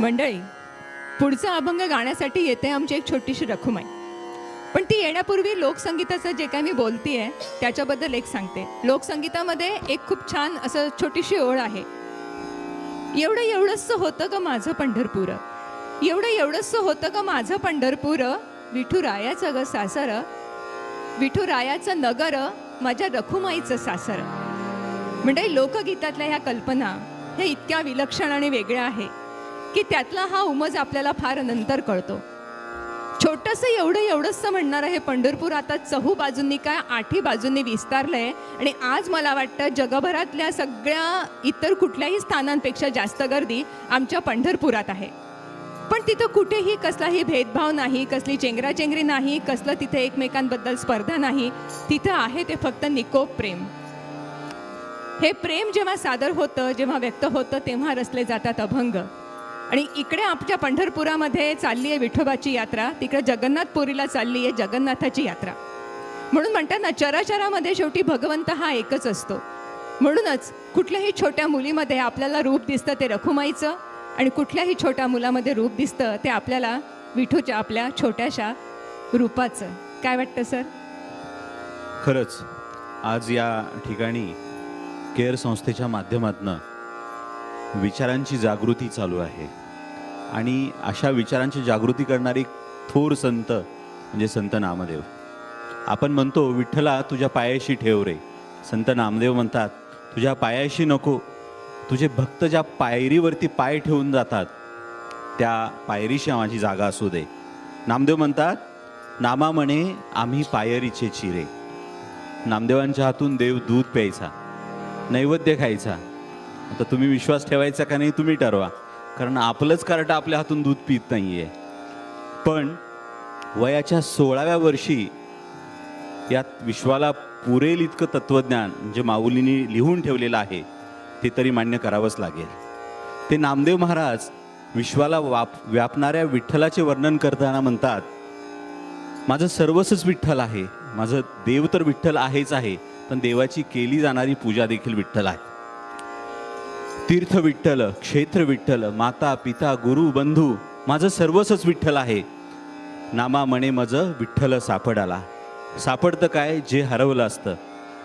मंडळी पुढचा अभंग गाण्यासाठी येते आमची एक छोटीशी रखुमाई. पण ती येण्यापूर्वी लोकसंगीताचं जे काय मी बोलतीये त्याच्याबद्दल एक सांगते. लोकसंगीतामध्ये एक खूप छान असं छोटीशी ओळ आहे. एवढं एवढंसं होतं का माझं पंढरपूर. एवढं एवढंसं होतं का माझं पंढरपूर. विठुरायाचं ग सासर. विठुरायाचं नगर माझ्या रखुमाईचं सासर. म्हणजे लोकगीतातल्या ह्या कल्पना ह्या इतक्या विलक्षण आणि वेगळ्या आहे. की त्यातला हा उमज आपल्याला फार नंतर कळतो. छोटंसं एवढं एवढंसं म्हणणार हे पंढरपूर आता चहू बाजूंनी काय आठी बाजूंनी विस्तारलंय. आणि आज मला वाटतं जगभरातल्या सगळ्या इतर कुठल्याही स्थानांपेक्षा जास्त गर्दी आमच्या पंढरपुरात आहे. पण तिथं कुठेही कसलाही भेदभाव नाही कसली चेंगराचेंगरी नाही कसलं तिथे एकमेकांबद्दल स्पर्धा नाही तिथं आहे ते फक्त निकोप प्रेम. हे प्रेम जेव्हा सादर होतं जेव्हा व्यक्त होतं तेव्हा रचले जातात अभंग. आणि इकडे आपल्या पंढरपुरामध्ये चालली आहे विठोबाची यात्रा तिकडे जगन्नाथपुरीला चालली आहे जगन्नाथाची यात्रा. म्हणून म्हणतात ना चराचरामध्ये शेवटी भगवंत हा एकच असतो. म्हणूनच कुठल्याही छोट्या मुलीमध्ये आपल्याला रूप दिसतं ते रखुमाईचं आणि कुठल्याही छोट्या मुलामध्ये रूप दिसतं ते आपल्याला विठूच्या आपल्या छोट्याशा रूपाचं. काय वाटतं सर? खरंच आज या ठिकाणी केअर संस्थेच्या माध्यमातून विचारांची जागृती चालू आहे. आणि अशा विचारांची जागृती करणारी थोर संत म्हणजे संत नामदेव. आपण म्हणतो विठ्ठला तुझ्या पायाशी ठेव रे. संत नामदेव म्हणतात तुझ्या पायाशी नको. तुझे भक्त ज्या पायरीवरती पाय ठेवून जातात त्या पायरीशी माझी जागा असू दे. नामदेव म्हणतात नामा म्हणे आम्ही पायरीचे चिरे. नामदेवांच्या हातून देव दूध प्यायचा नैवेद्य खायचा आता तुम्ही विश्वास ठेवायचा का नाही तुम्ही ठरवा. कारण आपलंच कार्ट आपल्या हातून दूध पित नाही आहे पण वयाच्या सोळाव्या वर्षी यात विश्वाला पुरेल इतकं तत्वज्ञान जे माऊलींनी लिहून ठेवलेलं आहे ते तरी मान्य करावंच लागेल. ते नामदेव महाराज विश्वाला वाप व्यापणाऱ्या विठ्ठलाचे वर्णन करताना म्हणतात माझं सर्वस्वच विठ्ठल आहे. माझं देव तर विठ्ठल आहेच आहे पण देवाची केली जाणारी पूजा देखील विठ्ठल आहे. तीर्थ विठ्ठल क्षेत्र विठ्ठल माता पिता गुरु बंधू माझं सर्वस्वच विठ्ठल आहे. नामा म्हणे माझं विठ्ठल सापडाला. सापडतं काय? जे हरवलं असतं.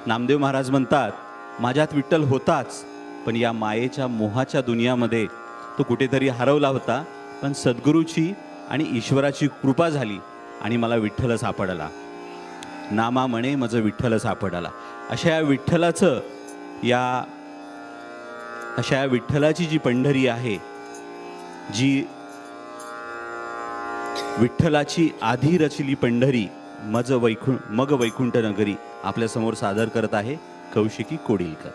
नामदेव महाराज म्हणतात माझ्यात विठ्ठल होताच पण या मायेच्या मोहाच्या दुनियामध्ये तो कुठेतरी हरवला होता पण सद्गुरूची आणि ईश्वराची कृपा झाली आणि मला विठ्ठल सापडला. नामा म्हणे माझं विठ्ठल सापडाला. अशा या विठ्ठलाचं या अशा या विठ्ठलाची जी पंढरी आहे जी विठ्ठलाची आधी रचली पंढरी मज वैकुं मग वैकुंठ नगरी आपल्यासमोर सादर करत आहे कौशिकी कोडिलकर.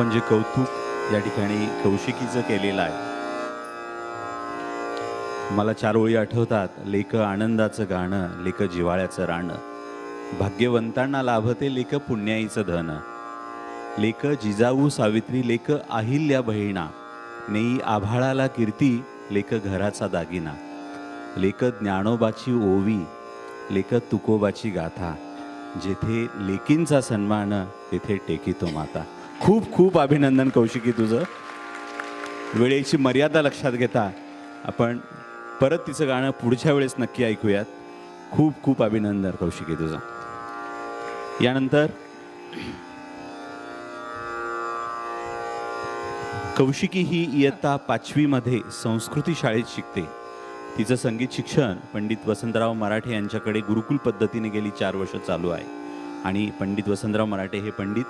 आपण जे कौतुक या ठिकाणी कौशिकीचं केलेलं आहे. मला चार ओळी आठवतात लेक आनंदाचं गाणं लेक जिवाळ्याचं राणं. भाग्यवंतांना लाभते लेख पुण्याईचं धन. लेक जिजाऊ सावित्री लेक अहिल्या बहिणा. नेई आभाळाला कीर्ती लेक घराचा दागिना. लेक ज्ञानोबाची ओवी लेक तुकोबाची गाथा. जेथे लेकींचा सन्मान तेथे टेकितो माता. खूप खूप अभिनंदन कौशिकी तुझं. वेळेची मर्यादा लक्षात घेता आपण परत तिचं गाणं पुढच्या वेळेस नक्की ऐकूयात. खूप खूप अभिनंदन कौशिकी तुझं. यानंतर कौशिकी ही इयत्ता पाचवीमध्ये संस्कृती शाळेत शिकते. तिचं संगीत शिक्षण पंडित वसंतराव मराठे यांच्याकडे गुरुकुल पद्धतीने गेली चार वर्ष चालू आहे. आणि पंडित वसंतराव मराठे हे पंडित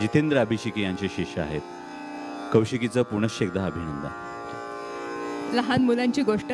जितेंद्र अभिषेकी यांचे शिष्य आहेत. कौशिकीचं पुनश्च एकदा अभिनंदन. लहान मुलांची गोष्ट